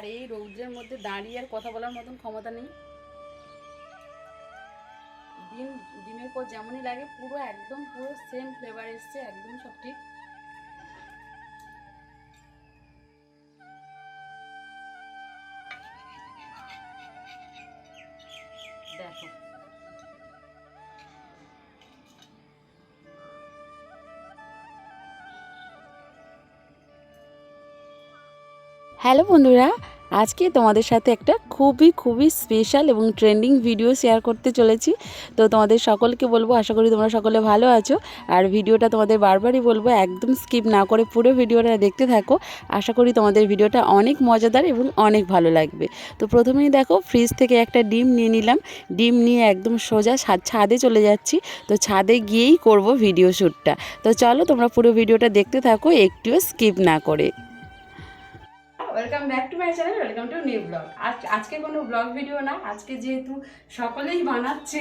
আর এই রৌদ্রের মধ্যে দাঁড়িয়ে আর কথা বলার মতন ক্ষমতা নেই। ডিম ডিমের পর যেমনই লাগে, পুরো একদম পুরো সেম ফ্লেভার এসছে, একদম সব ঠিক। হ্যালো বন্ধুরা, আজকে তোমাদের সাথে একটা খুবই খুবই স্পেশাল এবং ট্রেন্ডিং ভিডিও শেয়ার করতে চলেছি। তো তোমাদের সকলকে বলব, আশা করি তোমরা সকলে ভালো আছো। আর ভিডিওটা তোমাদের বারবারই বলব, একদম স্কিপ না করে পুরো ভিডিওটা দেখতে থাকো। আশা করি তোমাদের ভিডিওটা অনেক মজাদার এবং অনেক ভালো লাগবে। তো প্রথমেই দেখো ফ্রিজ থেকে একটা ডিম নিয়ে নিলাম। ডিম নিয়ে একদম সোজা ছাদে চলে যাচ্ছি। তো ছাদে গিয়েই করব ভিডিও শ্যুটটা তো চলো তোমরা পুরো ভিডিওটা দেখতে থাকো, একটুও স্কিপ না করে। Welcome back to my channel welcome to new blog আজ আজকে কোনো ব্লগ ভিডিও না, আজকে যেহেতু সকলেই বানাচ্ছে,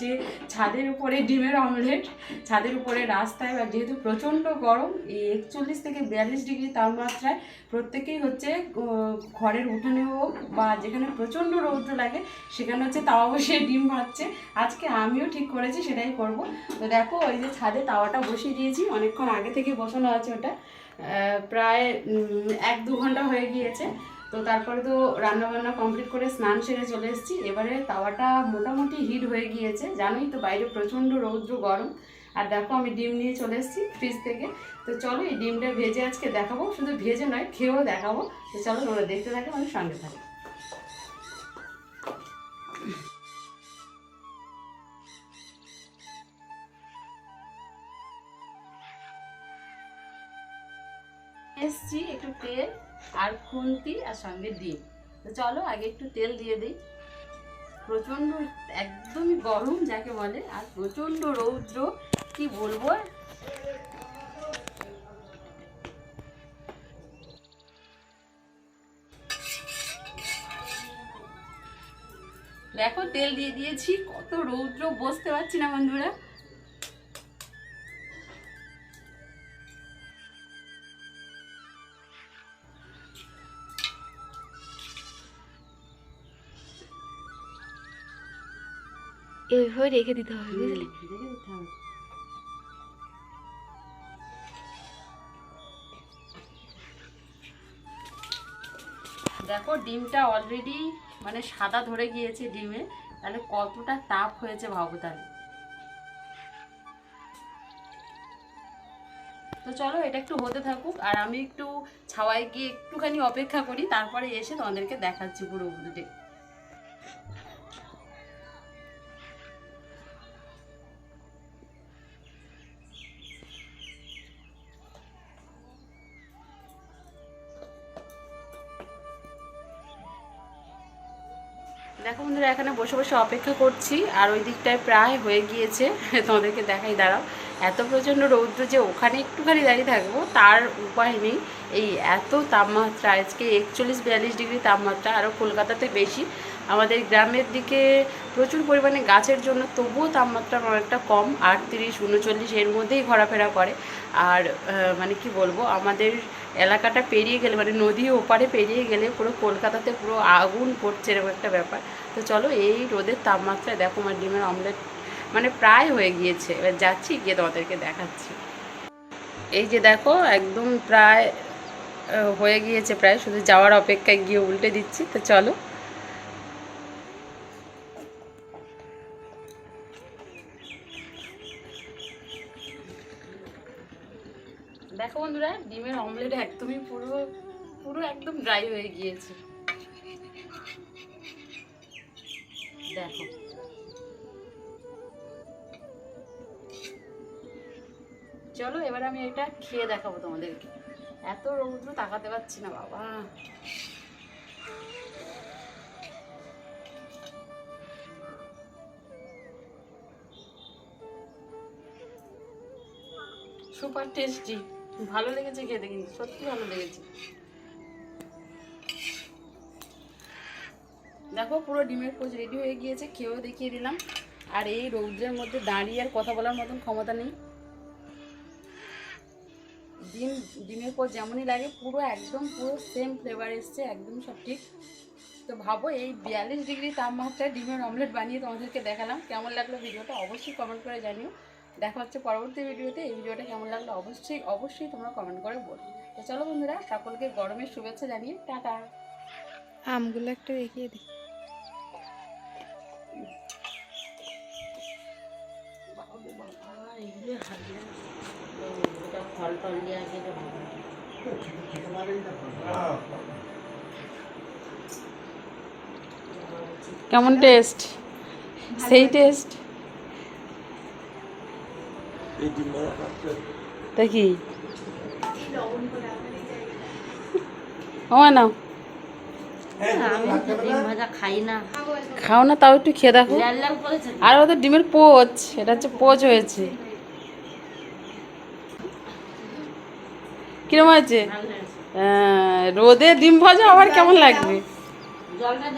যে ছাদের উপরে ডিমের অমলেট ছাদের উপরে রাস্তায় বা যেহেতু প্রচণ্ড গরম, এই একচল্লিশ থেকে বিয়াল্লিশ ডিগ্রি তাপমাত্রায় প্রত্যেকেই হচ্ছে ঘরের উঠানে হোক বা যেখানে প্রচণ্ড রৌদ্র লাগে, সেখানে হচ্ছে তাওয়া বসিয়ে ডিম ভাজছে। আজকে আমিও ঠিক করেছি, সেটাই করব। তো দেখো, ওই যে ছাদে তাওয়াটা বসিয়ে দিয়েছি, অনেকক্ষণ আগে থেকে বসানো আছে ওটা। প্রায় এক দু ঘণ্টা হয়ে গিয়েছে। তো তারপরে তো রান্নাবান্না কমপ্লিট করে স্নান সেরে চলে এসেছি। এবারে তাওয়াটা মোটামুটি হিট হয়ে গিয়েছে। জানোই তো বাইরে প্রচণ্ড রৌদ্র, গরম। আর দেখো আমি ডিম নিয়ে চলে এসেছি ফ্রিজ থেকে। তো চলো এই ডিমটা ভেজে আজকে দেখাবো। শুধু ভেজে নয়, খেয়েও দেখাবো। তো চলো তোমরা দেখতে থাকে, আমি সঙ্গে থাকো এসছি একটু তেল আর খুন্তি আর সঙ্গে ডিম। তো চলো, আগে একটু তেল দিয়ে দিই। প্রচণ্ড, একদমই গরম যাকে বলে, আর প্রচণ্ড রৌদ্র, কি বলব? দেখো, তেল দিয়ে দিয়েছি, কত রৌদ্র, বসতে পারছি না বন্ধুরা। এইভাবে রেখে দিতে হবে, বুঝলি। দেখো, ডিমটা অলরেডি মানে সাদা ধরে গিয়েছে ডিমে। তাহলে কতটা তাপ হয়েছে ভাবো তাহলে। তো চলো, এটা একটু হতে থাকুক, আর আমি একটু ছাওয়ায় গিয়ে একটুখানি অপেক্ষা করি, তারপরে এসে তোমাদেরকে দেখাচ্ছি পুরো উল্টে দেখো বন্ধুরা, এখানে বসে বসে অপেক্ষা করছি, আর ওই দিকটায় প্রায় হয়ে গিয়েছে। তোমাদেরকে দেখাই, দাঁড়াও। এত প্রচণ্ড রৌদ্র যে ওখানে একটুখানি দাঁড়িয়ে থাকব, তার উপায় নেই। এই এত তাপমাত্রা, আজকে একচল্লিশ বিয়াল্লিশ ডিগ্রি তাপমাত্রা আরও কলকাতাতে বেশি। আমাদের গ্রামের দিকে প্রচুর পরিমাণে গাছের জন্য তবুও তাপমাত্রা অনেকটা কম, আটত্রিশ, উনচল্লিশ এর মধ্যেই ঘোরাফেরা করে। আর মানে কি বলব, আমাদের এলাকাটা পেরিয়ে গেলে মানে নদী ওপারে পেরিয়ে গেলে পুরো কলকাতাতে পুরো আগুন পড়ছে এরকম একটা ব্যাপার। তো চলো এই রোদের তাপমাত্রায় দেখো, আমার ডিমের অমলেট মানে প্রায় হয়ে গিয়েছে। এবার যাচ্ছি, গিয়ে তোমাদেরকে দেখাচ্ছি। এই যে দেখো, একদম প্রায় হয়ে গিয়েছে প্রায়, শুধু যাওয়ার অপেক্ষায় গিয়ে উল্টে দিচ্ছি। তো চলো। দেখো বন্ধুরা, ডিমের অমলেট একদমই পুরো পুরো একদম ড্রাই হয়ে গিয়েছে। দেখো। চলো, এবার আমি এটা খেয়ে দেখাবো তোমাদেরকে। এত রৌদ্র তাকাতে পারছি না, বাবা। সুপার টেস্টি ভালো লেগেছে খেতে কিন্তু সত্যি ভালো লেগেছে। দেখো, পুরো ডিমের পোচ রেডি হয়ে গিয়েছে, খেয়েও দেখিয়ে দিলাম। আর এই রৌদ্রের মধ্যে দাঁড়িয়ে আর কথা বলার মতন ক্ষমতা নেই। ডিম, ডিমের পর যেমনই লাগে, পুরো একদম, পুরো সেম ফ্লেভার এসছে, একদম সব ঠিক। তো ভাবো, এই বিয়াল্লিশ ডিগ্রি তাপমাত্রায় ডিমের অমলেট বানিয়ে তোমাদেরকে দেখালাম। কেমন লাগল ভিডিওটা অবশ্যই কমেন্ট করে জানিও। দেখা হচ্ছে পরবর্তী ভিডিওতে। এই ভিডিওটা কেমন লাগল অবশ্যই অবশ্যই তোমরা কমেন্ট করে বলো। তো চলো বন্ধুরা সকলকে গরমের শুভেচ্ছা জানিয়ে টাটা। আমগুলো একটা দেখিয়ে দিই ফল টল দিয়ে আগে কেমন টেস্ট সেই টেস্ট দেখি ও নাও তো ডিম ভাজা খাই না খাও না, তাও একটু খেয়ে দেখো। আর ওদের ডিমের পোচ এটা হচ্ছে পোচ হয়েছে। কিরম হয়েছে? রোদে ডিম ভাজা আবার কেমন লাগবে? জলটা